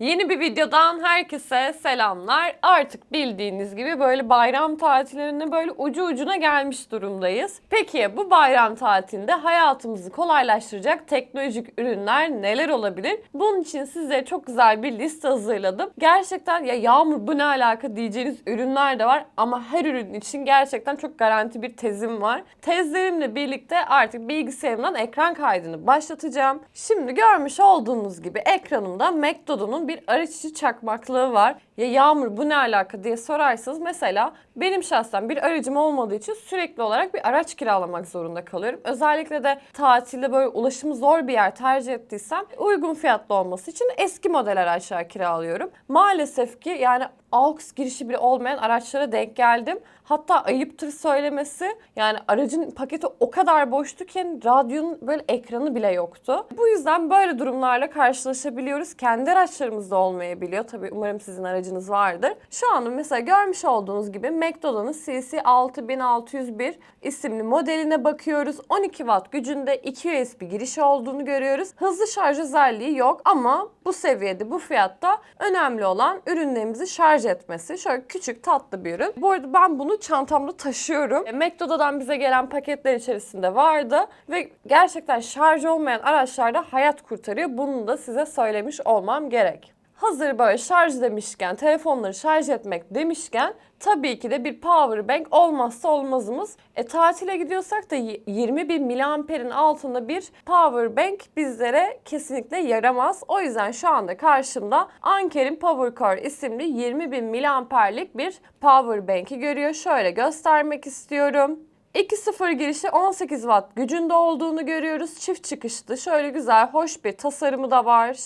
Yeni bir videodan herkese selamlar. Artık bildiğiniz gibi böyle bayram tatillerine böyle ucu ucuna gelmiş durumdayız. Peki bu bayram tatilinde hayatımızı kolaylaştıracak teknolojik ürünler neler olabilir? Bunun için sizlere çok güzel bir liste hazırladım. Gerçekten ya Yağmur bu ne alaka diyeceğiniz ürünler de var ama her ürün için gerçekten çok garanti bir tezim var. Tezlerimle birlikte artık bilgisayarımdan ekran kaydını başlatacağım. Şimdi görmüş olduğunuz gibi ekranımda McDonald's'un bir içi çakmaklığı var. Ya Yağmur bu ne alaka diye sorarsanız mesela benim şahsen bir aracım olmadığı için sürekli olarak bir araç kiralamak zorunda kalıyorum. Özellikle de tatilde böyle ulaşımı zor bir yer tercih ettiysem uygun fiyatlı olması için eski model araçlar kiralıyorum. Maalesef ki yani AUX girişi bile olmayan araçlara denk geldim. Hatta ayıptır söylemesi yani aracın paketi o kadar boştu ki yani radyonun böyle ekranı bile yoktu. Bu yüzden böyle durumlarla karşılaşabiliyoruz. Kendi araçlarımızda olmayabiliyor. Tabii umarım sizin aracınız vardır. Şu anda mesela görmüş olduğunuz gibi McDonald's'ın CC 6601 isimli modeline bakıyoruz. 12 watt gücünde 2 USB girişi olduğunu görüyoruz. Hızlı şarj özelliği yok ama bu seviyede bu fiyatta önemli olan ürünlerimizi şarj etmesi. Şöyle küçük tatlı bir ürün. Bu arada ben bunu çantamda taşıyorum. E, McDonald'dan bize gelen paketler içerisinde vardı ve gerçekten şarj olmayan araçlarda hayat kurtarıyor. Bunu da size söylemiş olmam gerek. Hazır böyle şarj demişken, telefonları şarj etmek demişken tabii ki de bir power bank olmazsa olmazımız. E tatile gidiyorsak da y- 20 bin miliamperin altında bir power bank bizlere kesinlikle yaramaz. O yüzden şu anda karşımda Anker'in PowerCore isimli 20 bin miliamperlik bir power bank'i görüyor. Şöyle göstermek istiyorum. 2.0 girişi 18 watt gücünde olduğunu görüyoruz. Çift çıkışlı. Şöyle güzel, hoş bir tasarımı da var.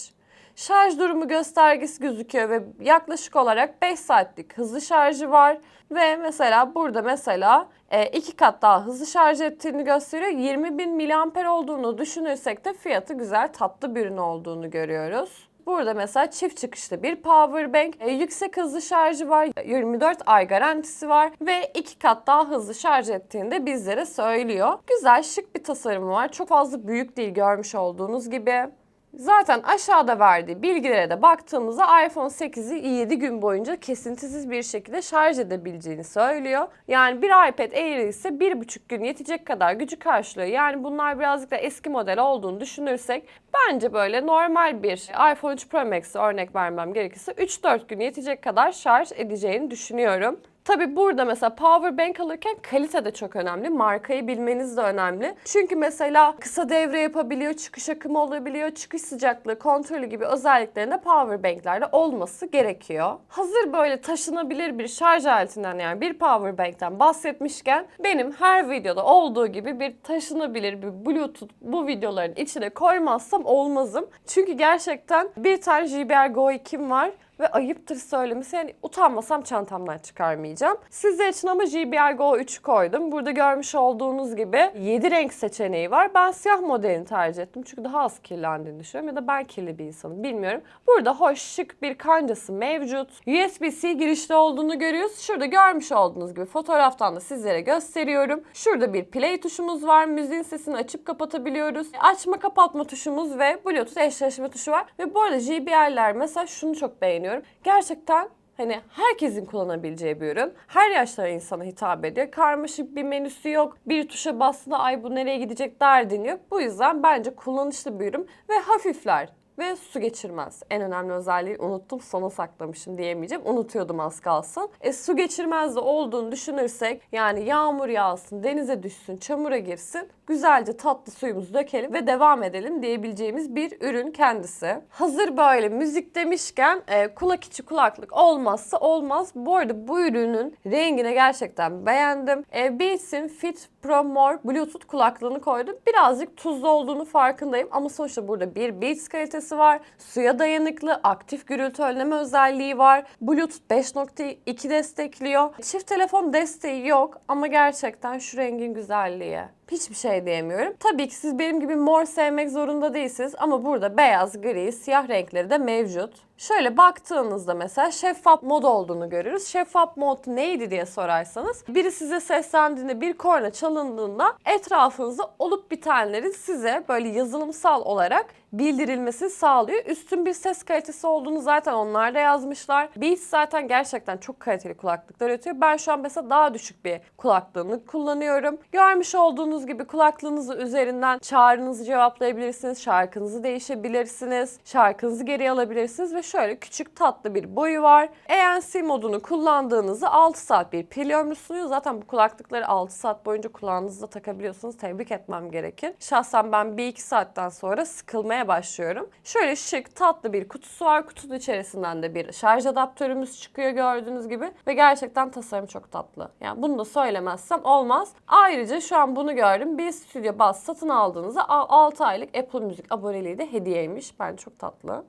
Şarj durumu göstergesi gözüküyor ve yaklaşık olarak 5 saatlik hızlı şarjı var. Ve mesela burada mesela e, iki kat daha hızlı şarj ettiğini gösteriyor. 20 bin miliamper olduğunu düşünürsek de fiyatı güzel tatlı bir ürün olduğunu görüyoruz. Burada mesela çift çıkışlı bir power bank, e, yüksek hızlı şarjı var, 24 ay garantisi var ve iki kat daha hızlı şarj ettiğini de bizlere söylüyor. Güzel şık bir tasarımı var. Çok fazla büyük değil görmüş olduğunuz gibi. Zaten aşağıda verdiği bilgilere de baktığımızda iPhone 8'i 7 gün boyunca kesintisiz bir şekilde şarj edebileceğini söylüyor. Yani bir iPad Air ise 1,5 gün yetecek kadar gücü karşılıyor. Yani bunlar birazcık da eski model olduğunu düşünürsek bence böyle normal bir iPhone 3 Pro Max'e örnek vermem gerekirse 3-4 gün yetecek kadar şarj edeceğini düşünüyorum. Tabi burada mesela power bank alırken kalite de çok önemli. Markayı bilmeniz de önemli. Çünkü mesela kısa devre yapabiliyor, çıkış akımı olabiliyor, çıkış sıcaklığı kontrolü gibi özelliklerinde power banklerde olması gerekiyor. Hazır böyle taşınabilir bir şarj aletinden yani bir power bankten bahsetmişken benim her videoda olduğu gibi bir taşınabilir bir bluetooth bu videoların içine koymazsam olmazım. Çünkü gerçekten bir tane JBL Go 2'm var ve ayıptır söylemesi yani utanmasam çantamdan çıkarmayacağım. Sizler için ama JBL Go 3 koydum. Burada görmüş olduğunuz gibi 7 renk seçeneği var. Ben siyah modelini tercih ettim çünkü daha az kirlendiğini düşünüyorum ya da ben kirli bir insanım bilmiyorum. Burada hoş şık bir kancası mevcut. USB-C girişli olduğunu görüyoruz. Şurada görmüş olduğunuz gibi fotoğraftan da sizlere gösteriyorum. Şurada bir play tuşumuz var. Müziğin sesini açıp kapatabiliyoruz. Açma kapatma tuşumuz ve Bluetooth eşleşme tuşu var. Ve bu arada JBL'ler mesela şunu çok beğeniyorum. Gerçekten Hani herkesin kullanabileceği bir ürün. Her yaşlara insana hitap ediyor. Karmaşık bir menüsü yok. Bir tuşa bastığında ay bu nereye gidecek derdin yok. Bu yüzden bence kullanışlı bir ürün ve hafifler ve su geçirmez. En önemli özelliği unuttum sona saklamışım diyemeyeceğim. Unutuyordum az kalsın. E, su geçirmez de olduğunu düşünürsek yani yağmur yağsın, denize düşsün, çamura girsin. Güzelce tatlı suyumuzu dökelim ve devam edelim diyebileceğimiz bir ürün kendisi. Hazır böyle müzik demişken e, kulak içi kulaklık olmazsa olmaz. Bu arada bu ürünün rengini gerçekten beğendim. E, Beats'in Fit Pro More Bluetooth kulaklığını koydum. Birazcık tuzlu olduğunu farkındayım ama sonuçta burada bir Beats kalitesi var. Suya dayanıklı, aktif gürültü önleme özelliği var. Bluetooth 5.2 destekliyor. Çift telefon desteği yok ama gerçekten şu rengin güzelliği. Hiçbir şey diyemiyorum. Tabii ki siz benim gibi mor sevmek zorunda değilsiniz ama burada beyaz, gri, siyah renkleri de mevcut. Şöyle baktığınızda mesela şeffaf mod olduğunu görürüz. Şeffaf mod neydi diye sorarsanız biri size seslendiğinde bir korna çalındığında etrafınızda olup bitenlerin size böyle yazılımsal olarak bildirilmesini sağlıyor. Üstün bir ses kalitesi olduğunu zaten onlar da yazmışlar. Beats zaten gerçekten çok kaliteli kulaklıklar üretiyor. Ben şu an mesela daha düşük bir kulaklığını kullanıyorum. Görmüş olduğunuz gibi kulaklığınızı üzerinden çağrınızı cevaplayabilirsiniz, şarkınızı değişebilirsiniz, şarkınızı geri alabilirsiniz ve şöyle küçük tatlı bir boyu var. ANC modunu kullandığınızda 6 saat bir pil ömrü sunuyor. Zaten bu kulaklıkları 6 saat boyunca kulağınızda takabiliyorsunuz. Tebrik etmem gerekir. Şahsen ben 1-2 saatten sonra sıkılmaya başlıyorum. Şöyle şık tatlı bir kutusu var. Kutunun içerisinden de bir şarj adaptörümüz çıkıyor gördüğünüz gibi. Ve gerçekten tasarım çok tatlı. Yani bunu da söylemezsem olmaz. Ayrıca şu an bunu gördüm. Bir Studio Buds satın aldığınızda 6 aylık Apple Müzik aboneliği de hediyeymiş. Bence çok tatlı.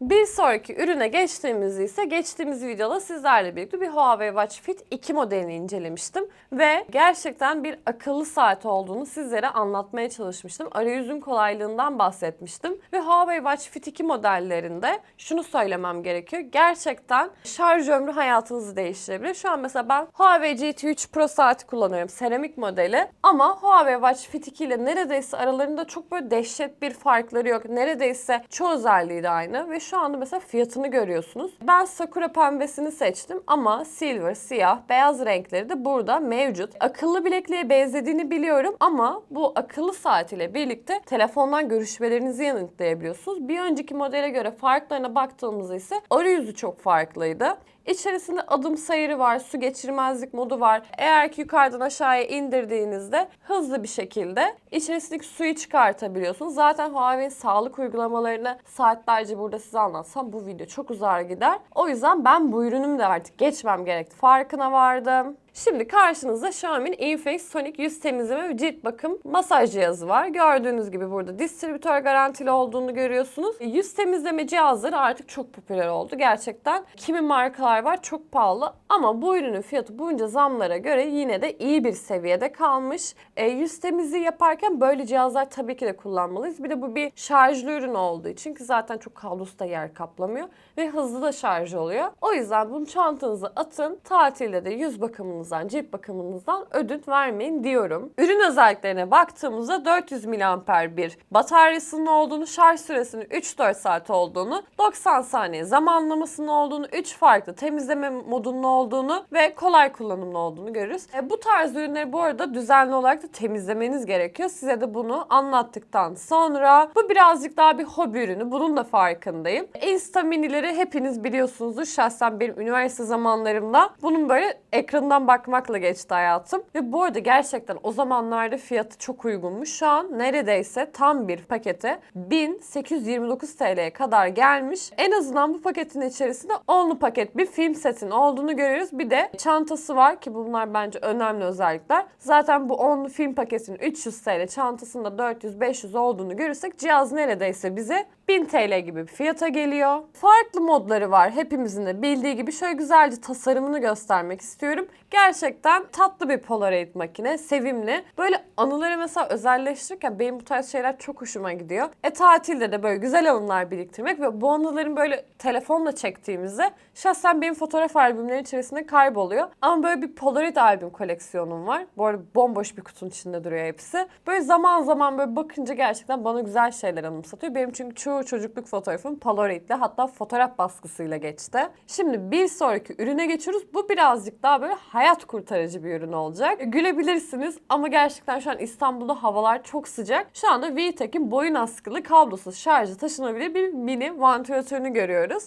Bir sonraki ürüne geçtiğimizde ise geçtiğimiz videoda sizlerle birlikte bir Huawei Watch Fit 2 modelini incelemiştim. Ve gerçekten bir akıllı saat olduğunu sizlere anlatmaya çalışmıştım. Arayüzün kolaylığından bahsetmiştim. Ve Huawei Watch Fit 2 modellerinde şunu söylemem gerekiyor. Gerçekten şarj ömrü hayatınızı değiştirebilir. Şu an mesela ben Huawei GT3 Pro saati kullanıyorum. Seramik modeli. Ama Huawei Watch Fit 2 ile neredeyse aralarında çok böyle dehşet bir farkları yok. Neredeyse çoğu özelliği de aynı. Ve şu anda mesela fiyatını görüyorsunuz. Ben Sakura pembesini seçtim ama silver, siyah, beyaz renkleri de burada mevcut. Akıllı bilekliğe benzediğini biliyorum ama bu akıllı saat ile birlikte telefondan görüşmelerinizi yanıtlayabiliyorsunuz. Bir önceki modele göre farklarına baktığımızda ise arayüzü çok farklıydı. İçerisinde adım sayarı var, su geçirmezlik modu var. Eğer ki yukarıdan aşağıya indirdiğinizde hızlı bir şekilde içerisindeki suyu çıkartabiliyorsunuz. Zaten Huawei'nin sağlık uygulamalarını saatlerce burada size anlatsam bu video çok uzar gider. O yüzden ben bu ürünüm de artık geçmem gerekti. Farkına vardım. Şimdi karşınızda Xiaomi'nin Infinix Sonic yüz temizleme ve cilt bakım masaj cihazı var. Gördüğünüz gibi burada distribütör garantili olduğunu görüyorsunuz. Yüz temizleme cihazları artık çok popüler oldu. Gerçekten kimi markalar var çok pahalı ama bu ürünün fiyatı bunca zamlara göre yine de iyi bir seviyede kalmış. E, yüz temizliği yaparken böyle cihazlar tabii ki de kullanmalıyız. Bir de bu bir şarjlı ürün olduğu için ki zaten çok kablosu da yer kaplamıyor ve hızlı da şarj oluyor. O yüzden bunu çantanıza atın. Tatilde de yüz bakımınızdan, cilt bakımınızdan ödün vermeyin diyorum. Ürün özelliklerine baktığımızda 400 mAh bir bataryasının olduğunu, şarj süresinin 3-4 saat olduğunu, 90 saniye zamanlamasının olduğunu, 3 farklı temizleme modunun olduğunu ve kolay kullanımlı olduğunu görürüz. E, bu tarz ürünleri bu arada düzenli olarak da temizlemeniz gerekiyor. Size de bunu anlattıktan sonra bu birazcık daha bir hobi ürünü. Bunun da farkındayım. Insta minileri hepiniz biliyorsunuzdur. Şahsen benim üniversite zamanlarımda bunun böyle ekranından bakmakla geçti hayatım. Ve bu arada gerçekten o zamanlarda fiyatı çok uygunmuş. Şu an neredeyse tam bir pakete 1829 TL'ye kadar gelmiş. En azından bu paketin içerisinde onlu paket bir film setin olduğunu görüyoruz. Bir de çantası var ki bunlar bence önemli özellikler. Zaten bu onlu film paketinin 300 TL çantasında 400-500 olduğunu görürsek cihaz neredeyse bize 1000 TL gibi bir fiyata geliyor. Farklı modları var. Hepimizin de bildiği gibi şöyle güzelce tasarımını göstermek istiyorum. Gerçekten tatlı bir Polaroid makine. Sevimli. Böyle anıları mesela özelleştirirken benim bu tarz şeyler çok hoşuma gidiyor. E tatilde de böyle güzel anılar biriktirmek ve bu anıların böyle telefonla çektiğimizde şahsen benim fotoğraf albümleri içerisinde kayboluyor. Ama böyle bir Polaroid albüm koleksiyonum var. Bu arada bomboş bir kutunun içinde duruyor hepsi. Böyle zaman zaman böyle bakınca gerçekten bana güzel şeyler anımsatıyor. Benim çünkü çoğu çocukluk fotoğrafım Polaroid'le hatta fotoğraf baskısıyla geçti. Şimdi bir sonraki ürüne geçiyoruz. Bu birazcık daha böyle hayat kurtarıcı bir ürün olacak. Gülebilirsiniz ama gerçekten şu an İstanbul'da havalar çok sıcak. Şu anda VTech'in boyun askılı kablosuz şarjı taşınabilir bir mini vantilatörünü görüyoruz.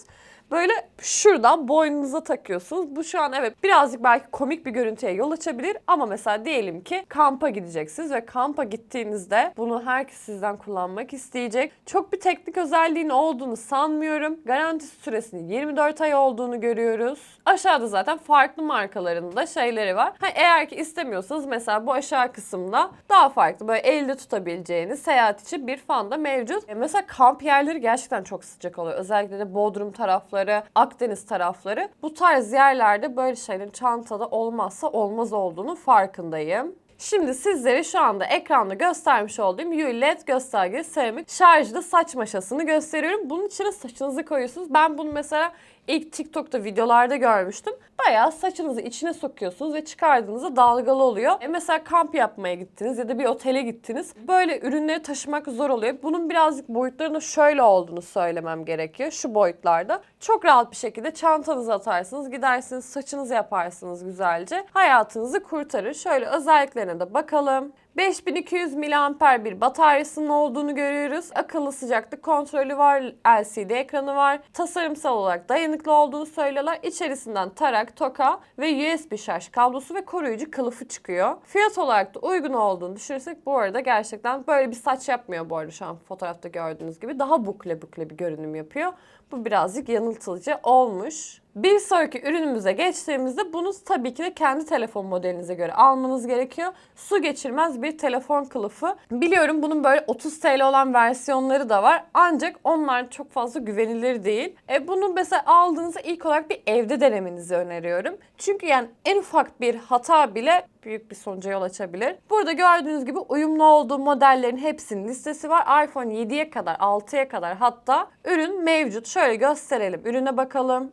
Böyle şuradan boynunuza takıyorsunuz. Bu şu an evet birazcık belki komik bir görüntüye yol açabilir ama mesela diyelim ki kampa gideceksiniz ve kampa gittiğinizde bunu herkes sizden kullanmak isteyecek. Çok bir teknik özelliğin olduğunu sanmıyorum. Garanti süresinin 24 ay olduğunu görüyoruz. Aşağıda zaten farklı markaların da şeyleri var. Ha, eğer ki istemiyorsanız mesela bu aşağı kısımda daha farklı böyle elde tutabileceğiniz seyahat için bir fan da mevcut. E, mesela kamp yerleri gerçekten çok sıcak oluyor. Özellikle de Bodrum tarafları tarafları, Akdeniz tarafları bu tarz yerlerde böyle şeylerin çantada olmazsa olmaz olduğunu farkındayım. Şimdi sizlere şu anda ekranda göstermiş olduğum ULED göstergeli seramik şarjlı saç maşasını gösteriyorum. Bunun içine saçınızı koyuyorsunuz. Ben bunu mesela ilk TikTok'ta videolarda görmüştüm. Bayağı saçınızı içine sokuyorsunuz ve çıkardığınızda dalgalı oluyor. E mesela kamp yapmaya gittiniz ya da bir otele gittiniz. Böyle ürünleri taşımak zor oluyor. Bunun birazcık boyutlarının şöyle olduğunu söylemem gerekiyor. Şu boyutlarda. Çok rahat bir şekilde çantanıza atarsınız, gidersiniz, saçınızı yaparsınız güzelce. Hayatınızı kurtarır. Şöyle özelliklerine de bakalım. 5200 mAh bir bataryasının olduğunu görüyoruz. Akıllı sıcaklık kontrolü var, LCD ekranı var. Tasarımsal olarak dayanıklı olduğunu söylüyorlar. İçerisinden tarak, toka ve USB şarj kablosu ve koruyucu kılıfı çıkıyor. Fiyat olarak da uygun olduğunu düşünürsek bu arada gerçekten böyle bir saç yapmıyor bu arada şu an fotoğrafta gördüğünüz gibi. Daha bukle bukle bir görünüm yapıyor. Bu birazcık yanıltıcı olmuş. Bir sonraki ürünümüze geçtiğimizde bunu tabii ki de kendi telefon modelinize göre almanız gerekiyor. Su geçirmez bir telefon kılıfı. Biliyorum bunun böyle 30 TL olan versiyonları da var. Ancak onlar çok fazla güvenilir değil. E bunu mesela aldığınızda ilk olarak bir evde denemenizi öneriyorum. Çünkü yani en ufak bir hata bile büyük bir sonuca yol açabilir. Burada gördüğünüz gibi uyumlu olduğu modellerin hepsinin listesi var. iPhone 7'ye kadar, 6'ya kadar hatta ürün mevcut. Şöyle gösterelim. Ürüne bakalım.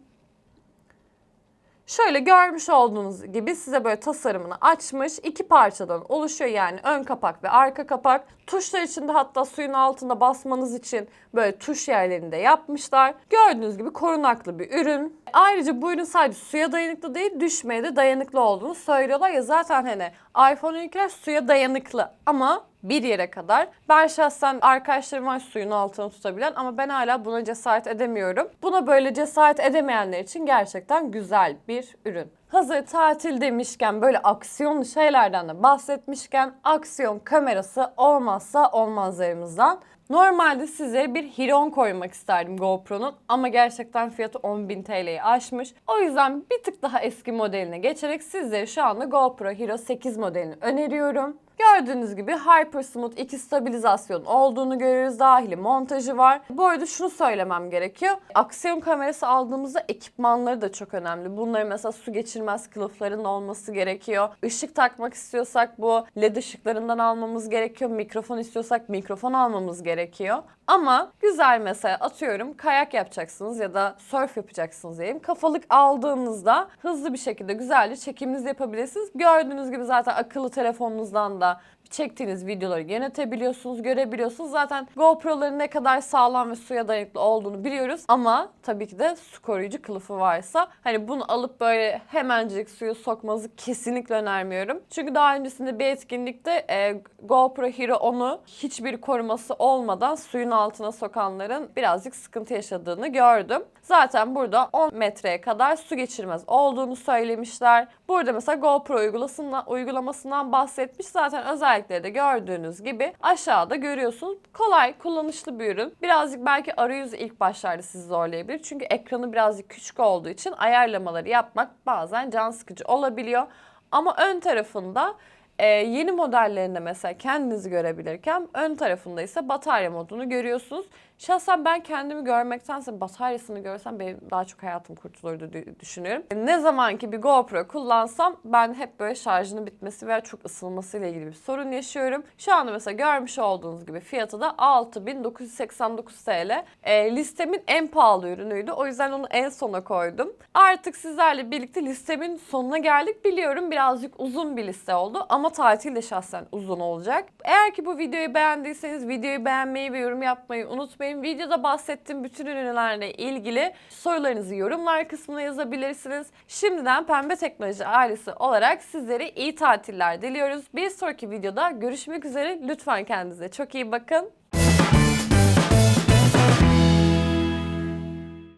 Şöyle görmüş olduğunuz gibi size böyle tasarımını açmış. iki parçadan oluşuyor yani ön kapak ve arka kapak. Tuşlar içinde hatta suyun altında basmanız için böyle tuş yerlerinde yapmışlar. Gördüğünüz gibi korunaklı bir ürün. Ayrıca bu ürün sadece suya dayanıklı değil düşmeye de dayanıklı olduğunu söylüyorlar ya zaten hani iPhone ilkler suya dayanıklı ama bir yere kadar. Ben şahsen arkadaşlarım var suyun altını tutabilen ama ben hala buna cesaret edemiyorum. Buna böyle cesaret edemeyenler için gerçekten güzel bir ürün. Hazır tatil demişken böyle aksiyonlu şeylerden de bahsetmişken aksiyon kamerası olmazsa olmazlarımızdan. Normalde size bir Hiron koymak isterdim GoPro'nun ama gerçekten fiyatı 10.000 TL'yi aşmış. O yüzden bir tık daha eski modeline geçerek sizlere şu anda GoPro Hero 8 modelini öneriyorum. Gördüğünüz gibi Hyper Smooth 2 stabilizasyon olduğunu görüyoruz. Dahili montajı var. Bu arada şunu söylemem gerekiyor. Aksiyon kamerası aldığımızda ekipmanları da çok önemli. Bunların mesela su geçirmez kılıfların olması gerekiyor. Işık takmak istiyorsak bu led ışıklarından almamız gerekiyor. Mikrofon istiyorsak mikrofon almamız gerekiyor. Ama güzel mesela atıyorum kayak yapacaksınız ya da surf yapacaksınız diyelim. Kafalık aldığınızda hızlı bir şekilde güzelce çekiminizi yapabilirsiniz. Gördüğünüz gibi zaten akıllı telefonunuzdan da inşallah çektiğiniz videoları yönetebiliyorsunuz, görebiliyorsunuz. Zaten GoPro'ların ne kadar sağlam ve suya dayanıklı olduğunu biliyoruz. Ama tabii ki de su koruyucu kılıfı varsa hani bunu alıp böyle hemencik suya sokmanızı kesinlikle önermiyorum. Çünkü daha öncesinde bir etkinlikte e, GoPro Hero 10'u hiçbir koruması olmadan suyun altına sokanların birazcık sıkıntı yaşadığını gördüm. Zaten burada 10 metreye kadar su geçirmez olduğunu söylemişler. Burada mesela GoPro uygulamasından, uygulamasından bahsetmiş. Zaten özellikleri de gördüğünüz gibi aşağıda görüyorsunuz. Kolay, kullanışlı bir ürün. Birazcık belki arayüz ilk başlarda sizi zorlayabilir. Çünkü ekranı birazcık küçük olduğu için ayarlamaları yapmak bazen can sıkıcı olabiliyor. Ama ön tarafında ee, yeni modellerinde mesela kendinizi görebilirken ön tarafında ise batarya modunu görüyorsunuz. Şahsen ben kendimi görmektense bataryasını görsem benim daha çok hayatım kurtulurdu dü- düşünüyorum. Ne zaman ki bir GoPro kullansam ben hep böyle şarjının bitmesi veya çok ısınmasıyla ilgili bir sorun yaşıyorum. Şu anda mesela görmüş olduğunuz gibi fiyatı da 6989 TL. Ee, listemin en pahalı ürünüydü. O yüzden onu en sona koydum. Artık sizlerle birlikte listemin sonuna geldik. Biliyorum birazcık uzun bir liste oldu ama tatil de şahsen uzun olacak. Eğer ki bu videoyu beğendiyseniz videoyu beğenmeyi ve yorum yapmayı unutmayın. Videoda bahsettiğim bütün ürünlerle ilgili sorularınızı yorumlar kısmına yazabilirsiniz. Şimdiden Pembe Teknoloji ailesi olarak sizlere iyi tatiller diliyoruz. Bir sonraki videoda görüşmek üzere. Lütfen kendinize çok iyi bakın.